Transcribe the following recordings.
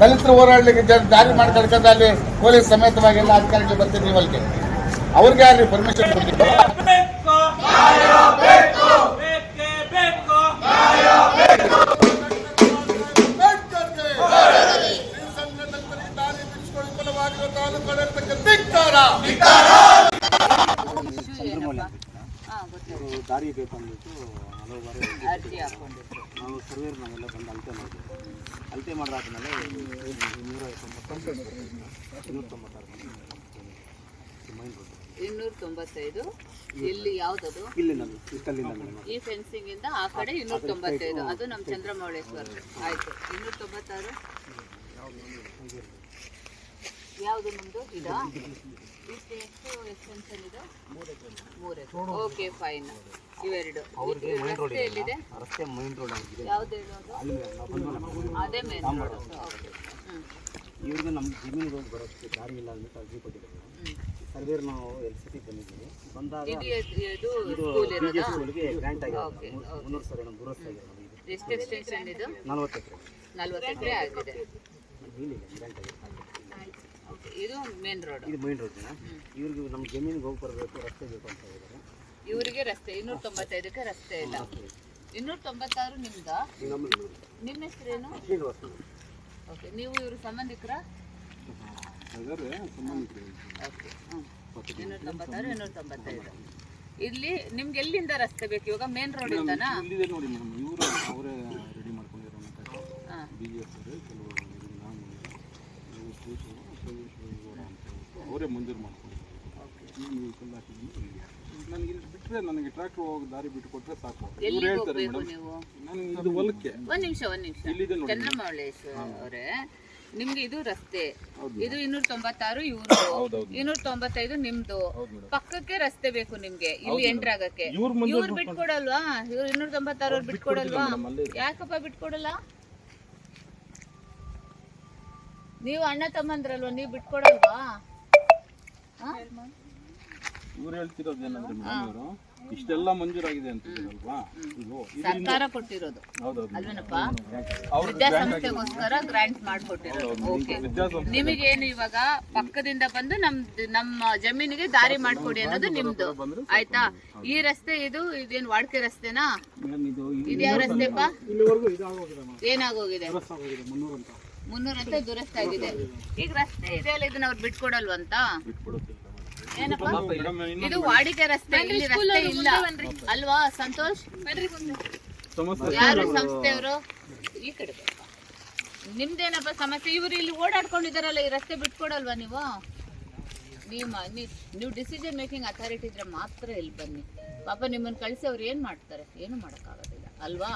ದಲಿತರು ಹೋರಾಡ್ಲಿಕ್ಕೆ ದಾರಿ ಮಾಡ್ಕೊಳ್ಕೊಂಡು ಅಲ್ಲಿ ಪೊಲೀಸ್ ಸಮೇತವಾಗಿ ಎಲ್ಲ ಅಧಿಕಾರಿಗಳು ಬರ್ತೀವಿ ಅಲ್ಲಿಗೆ ಅವ್ರಿಗೆ ಅಲ್ಲಿ ಪರ್ಮಿಷನ್ ಕೊಡ್ತೀವಿ ಅವರು ದಾರಿ ಬೇಕಂದ್ಬಿಟ್ಟು ಹಲವು ಬಾರಿ ಅರ್ಜಿ ನಾವು ಸರ್ವೇರ್ ನಾವೆಲ್ಲ ಬಂದು ಅಳತೆ ಮಾಡಿದ್ವಿ. ಅಳತೆ ಮಾಡಿದಾದ್ಮೇಲೆ ಇನ್ನೂರ ತೊಂಬತ್ತು ಇನ್ನೂರ ತೊಂಬತ್ತಾರು ಮೈನ್ ರೋಡ್ ಇನ್ನೂರ ತೊಂಬತ್ತೈದು ಇಲ್ಲಿ ಯಾವ್ದದು? ಇಲ್ಲಿ ನಮಗೆ ಇಷ್ಟಲ್ಲಿಂದ ಮೇಡಮ್ ಈ ಫೆನ್ಸಿಂಗ್ ಇಂದ ಆ ಕಡೆ ಇನ್ನೂರ ತೊಂಬತ್ತೈದು ಅದು ನಮ್ಮ ಚಂದ್ರಮೌಳೇಶ್ವರ. ಆಯ್ತು. ಇನ್ನೂರ ತೊಂಬತ್ತಾರು ಯಾವುದು ನಮ್ದು? ಇದಾ? ಇಷ್ಟು ಎಷ್ಟು ಎಕ್ಸ್ಟೆನ್ಷನ್ ಇದು? ಓಕೆ ಫೈನ್ ಇವೆರಡು. ಅವ್ರಿಗೆ ಮೈನ್ ರೋಡ್ ಎಲ್ಲಿದೆ? ರಸ್ತೆ ಮೈನ್ ರೋಡ್ ಆಗಿದೆ. ಯಾವ್ದು ಹೇಳೋದು ಅದೇ? ಮೇನ್ ರೋಡ್ ಓಕೆ ಇವ್ರಿಗೆ ನಮ್ಮ ಜಮೀನು ಹೋಗಿ ಬರೋಕ್ಕೆ ದಾರಿ ಇಲ್ಲ ಅಂತ ಅರ್ಜಿ ಕೊಟ್ಟಿದ್ದೀವಿ ಸರ್ವೇರ್ ನಾವು ಎಲ್ ಸಿ ಬಂದಿದ್ದೀವಿ. ಬಂದಾಗ ಇದು ಸ್ಕೂಲ್ಗೆ ಗ್ರ್ಯಾಂಟ್ ಆಗಿದೆ. ಮುನ್ನೂರು ಸಾವಿರ ನಮ್ಮ ದುರಸ್ತಿ ಆಗಿದೆ ಎಷ್ಟು ಎಕ್ಸ್ಟೆನ್ಷನ್ ಇದು? ನಲ್ವತ್ತು ಎಕರೆ. ನಲ್ವತ್ತು ಎಕರೆ ಆಗಿದೆ. ಗ್ರ್ಯಾಂಟ್ ಆಗಿದೆ. ಇದು ಮೇನ್ ರೋಡ್ ಇದು ಮೇನ್ ರೋಡ್ ಇವ್ರಿಗೆ ನಮ್ಮ ಜಮೀನಿಗೆ ಹೋಗಿ ಬರಬೇಕು ರಸ್ತೆ ಬೇಕು ಅಂತ ಹೇಳಿದ್ದಾರೆ. ಇವರಿಗೆ ರಸ್ತೆ ಇನ್ನೂರ ತೊಂಬತ್ತೈದಕ್ಕೆ ರಸ್ತೆ ಇಲ್ಲ. ಇನ್ನೂರ ತೊಂಬತ್ತಾರು ನಿಮ್ದ? ನಿಮ್ಮ ಹೆಸರೇನು? ಶ್ರೀನಿವಾಸ ಓಕೆ ನೀವು ಇವ್ರ ಸಂಬಂಧಿಕರ? ಇನ್ನೂರ ತೊಂಬತ್ತಾರು ಇನ್ನೂರ ತೊಂಬತ್ತೈದು. ಇಲ್ಲಿ ನಿಮ್ಗೆ ಎಲ್ಲಿಂದ ರಸ್ತೆ ಬೇಕು? ಇವಾಗ ಮೇನ್ ರೋಡ್ ಇಂದನಾ? ನೋಡಿ ಮೇಡಮ್. ಇವರು ಅವರೇ ರೆಡಿ ಮಾಡ್ಕೊಂಡಿರೋ ಕೆಲವು ಇವ್ರು ಇವರು ಅವರೇ ಮಂಜೂರು ಮಾಡ್ಕೊಂಡಿದ್ದಾರೆ ನೀವು ಕಲ್ಲು ಹಾಕಿದ್ದೀನಿ ನನಗೆ ಇಲ್ಲಿ ಬಿಟ್ಟರೆ ನನಗೆ ಟ್ರ್ಯಾಕ್ಟರ್ ಹೋಗಿ ದಾರಿ ಬಿಟ್ಟು ಕೊಟ್ಟರೆ ಸಾಕು ಇವ್ರು ಹೇಳ್ತಾರೆ ಹೋಗ್ಬೇಕು ಮೇಡಮ್ ನನಗೆ ಇದು ಹೊಲಕ್ಕೆ. ಒಂದ್ ನಿಮಿಷ ಒಂದ್ ನಿಮಿಷ. ಇಲ್ಲಿದೆ ನೋಡಿ. ಅವರೇ. ನಿಮ್ಗೆ ಇದು ರಸ್ತೆ. ಇದು ಇನ್ನೂರ ತೊಂಬತ್ತಾರು ಇವ್ರದ್ದು. ಹೌದೌದು ಇನ್ನೂರ ತೊಂಬತ್ತೈದು ನಿಮ್ದು. ಪಕ್ಕಕ್ಕೆ ರಸ್ತೆ ಬೇಕು ನಿಮ್ಗೆ ಇಲ್ಲಿ ಎಂಟರ್ ಆಗಕ್ಕೆ ಇವ್ರು ಇವ್ರು ಬಿಟ್ಕೊಡಲ್ವಾ? ಇವ್ರು ಇನ್ನೂರ ತೊಂಬತ್ತಾರು ಬಿಟ್ಕೊಡಲ್ವಾ? ಯಾಕಪ್ಪ ಬಿಟ್ಕೊಡಲ್ಲ? ನೀವು ಅಣ್ಣ ತಮ್ಮಂದ್ರಲ್ವಾ? ನೀವು ಬಿಟ್ಕೊಡಲ್ವಾ? ಆ? ಇವ್ರು ಹೇಳ್ತಿರೋದು ಏನಂದ್ರೆ ಮೇಡಮ್ ಇವರು ಇಷ್ಟೆಲ್ಲ ಮಂಜೂರಾಗಿದೆ ಅಂತ ಸರ್ಕಾರ ಕೊಟ್ಟಿರೋದು. ಹೌದೌದು. ಅಲ್ವೇನಪ್ಪ? ಅವ್ರ ವಿದ್ಯಾಸಂಸ್ಥೆಗೋಸ್ಕರ ಗ್ರಾಂಟ್ ಮಾಡ್ಕೊಟ್ಟಿರೋದು. ಓಕೆ ನಿಮಗೇನು ಇವಾಗ ಪಕ್ಕದಿಂದ ಬಂದು ನಮ್ ನಮ್ಮ ಜಮೀನಿಗೆ ದಾರಿ ಮಾಡ್ಕೊಡಿ ಅನ್ನೋದು ನಿಮ್ದು. ಆಯ್ತಾ? ಈ ರಸ್ತೆ ಇದು ಇದೇನ್ ವಾಡ್ಕೆ ರಸ್ತೆನಾ? ಇದ್ಯಾವ ಇದು ಇದು ಯಾವ ರಸ್ತೆಪ್ಪ? ಏನಾಗೋಗಿದೆ? ಮುನ್ನೂರು ಅಂತ ದುರಸ್ತಿ ಆಗಿದೆ ಈಗ ರಸ್ತೆ ಇದೆ. ಅಲ್ಲ ಇದನ್ನ ಅವ್ರು ಬಿಟ್ಕೊಡಲ್ವಂತ ಅಂತ? ಏನಪ್ಪ? ಇದು ವಾಡಿಕೆ ರಸ್ತೆ. ಇಲ್ಲಿ ರಸ್ತೆ ಇಲ್ಲ. ಅಲ್ವಾ ಸಂತೋಷ್? ಯಾರು ಸಂಸ್ಥೆಯವರು? ಈ ಕಡೆ. ನಿಮ್ದೇನಪ್ಪ ಸಮಸ್ಯೆ? ಇವರು ಇಲ್ಲಿ ಓಡಾಡ್ಕೊಂಡಿದಾರಲ್ಲ ಈ ರಸ್ತೆ ಬಿಟ್ಕೊಡಲ್ವಾ ನೀವು? ನೀವು ನೀವು ಡಿಸಿಷನ್ ಮೇಕಿಂಗ್ ಅಥಾರಿಟಿ ಇದ್ರೆ ಮಾತ್ರ ಇಲ್ಲಿ ಬನ್ನಿ. ಪಾಪ ನಿಮ್ಮನ್ನು ಕಳಿಸಿ ಅವ್ರು ಏನು ಮಾಡ್ತಾರೆ? ಏನು ಮಾಡೋಕ್ಕಾಗೋದಿಲ್ಲ. ಅಲ್ವಾ?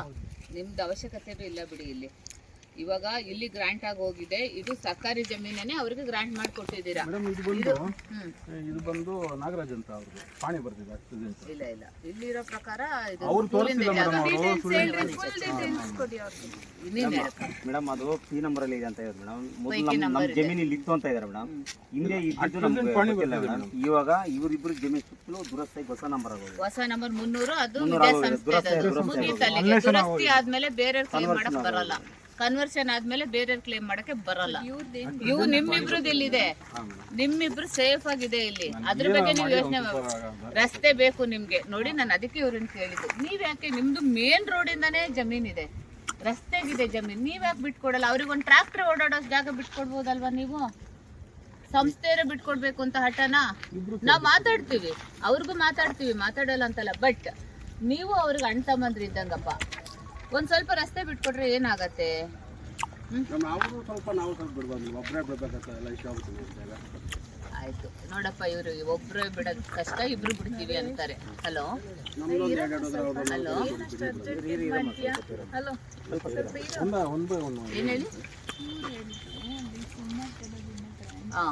ನಿಮ್ದು ಅವಶ್ಯಕತೆ ಇಲ್ಲ ಬಿಡಿ ಇಲ್ಲಿ. ಇವಾಗ ಇಲ್ಲಿ ಗ್ರಾಂಟ್ ಆಗಿ ಹೋಗಿದೆ. ಇದು ಸರ್ಕಾರಿ ಜಮೀನೇ ಅವ್ರಿಗೆ ಗ್ರಾಂಟ್ ಮಾಡಿಕೊಟ್ಟಿದ್ದೀರಾ ಮೇಡಮ್ ಇದು ಬಂದು ಇದು ಬಂದು ನಾಗರಾಜ್ ಅಂತ ಅವ್ರಿಗೆ ಪಾಣಿ ಬರ್ತಿದೆ ಅಂತ ಇಲ್ಲ ಇಲ್ಲ. ಇಲ್ಲಿರೋ ಪ್ರಕಾರ ಇದು ಅವ್ರು ಸ್ಕೂಲಿಂದ ತೋರಿಸಿಲ್ಲ ಜಾಗ. ಮೇಡಮ್ ಅದು ಪಿ ನಂಬರ್ ಅಲ್ಲಿ ಇದೆ ಅಂತ ಹೇಳಿದ್ರು ಮೇಡಮ್. ಮೊದಲು ನಮ್ಮ ನಮ್ಮ ಇತ್ತು ಅಂತ ಇದಾರೆ ಮೇಡಮ್. ಹಿಂದೆ ನಮ್ಗೆ ಗೊತ್ತಿಲ್ಲ ಮೇಡಮ್. ಇವಾಗ ಇವರಿಬ್ರು ಜಮೀನು ಸುತ್ತಲೂ ದುರಸ್ತಾಗಿ ಹೊಸ ನಂಬರ್ ಆಗೋದು ಹೊಸ ನಂಬರ್ ಮುನ್ನೂರು ಅದು. ದುರಸ್ತಿ- ದುರಸ್ತಿ. ದುರಸ್ತಿ ಆದ್ಮೇಲೆ ಬೇರೆ ಮಾಡಕ್ ಬರಲ್ಲ. ಕನ್ವರ್ಷನ್ ಆದ್ಮೇಲೆ ಬೇರೆ ಕ್ಲೇಮ್ ಮಾಡಕ್ಕೆ ಬರಲ್ಲ. ಇವು ನಿಮ್ಮಿಬ್ರದ್ದು ಇಲ್ಲಿದೆ. ನಿಮ್ಮಿಬ್ರು ಸೇಫ್ ಆಗಿದೆ ಇಲ್ಲಿ. ಅದ್ರ ಬಗ್ಗೆ ನೀವು ಯೋಚನೆ ರಸ್ತೆ ಬೇಕು ನಿಮ್ಗೆ. ನೋಡಿ ನಾನು ಅದಕ್ಕೆ ಇವ್ರನ್ನ ಕೇಳಿದ್ದು. ನೀವ್ ಯಾಕೆ ನಿಮ್ದು ಮೇನ್ ರೋಡ್ ಇಂದಾನೇ ಜಮೀನ್ ಇದೆ. ರಸ್ತೆಗಿದೆ ಜಮೀನ್. ನೀವ್ ಯಾಕೆ ಬಿಟ್ಕೊಡಲ್ಲ? ಅವ್ರಿಗೆ ಒಂದು ಟ್ರಾಕ್ಟರ್ ಓಡಾಡೋ ಜಾಗ ಬಿಟ್ಕೊಡ್ಬೋದಲ್ವಾ ನೀವು? ಸಂಸ್ಥೆಯರೇ ಬಿಟ್ಕೊಡ್ಬೇಕು ಅಂತ ಹಠನ? ನಾವ್ ಮಾತಾಡ್ತೀವಿ. ಅವ್ರಿಗೂ ಮಾತಾಡ್ತೀವಿ. ಮಾತಾಡಲ್ಲ ಅಂತಲ್ಲ. ಬಟ್ ನೀವು ಅವ್ರಿಗೆ ಅಣ್ಣ ತಮ್ಮಂದ್ರು ಇದ್ದಂಗಪ್ಪ ಒಂದ್ ಸ್ವಲ್ಪ ರಸ್ತೆ ಬಿಟ್ಕೊಟ್ರೆ ಏನಾಗತ್ತೆ? ನಾವು ಸ್ವಲ್ಪ ನಾವು ಸ್ವಲ್ಪ ಬಿಡ್ಬಾರ್ದು ಒಬ್ಬರೇ ಬಿಡ್ಬೇಕಾಗ್ತದೆ ಎಲ್ಲ ಇಷ್ಟ ಆಗುತ್ತೆ ಅಂತೆಲ್ಲ ಆಯ್ತು. ನೋಡಪ್ಪ ಇವರು ಒಬ್ರು ಬಿಡೋದ್ ಕಷ್ಟ ಇಬ್ರು ಬಿಡ್ತೀವಿ ಅಂತಾರೆ. ಹಲೋ ಹಲೋ ಹಲೋ ಏನ್ ಹೇಳಿ? ಹಾ.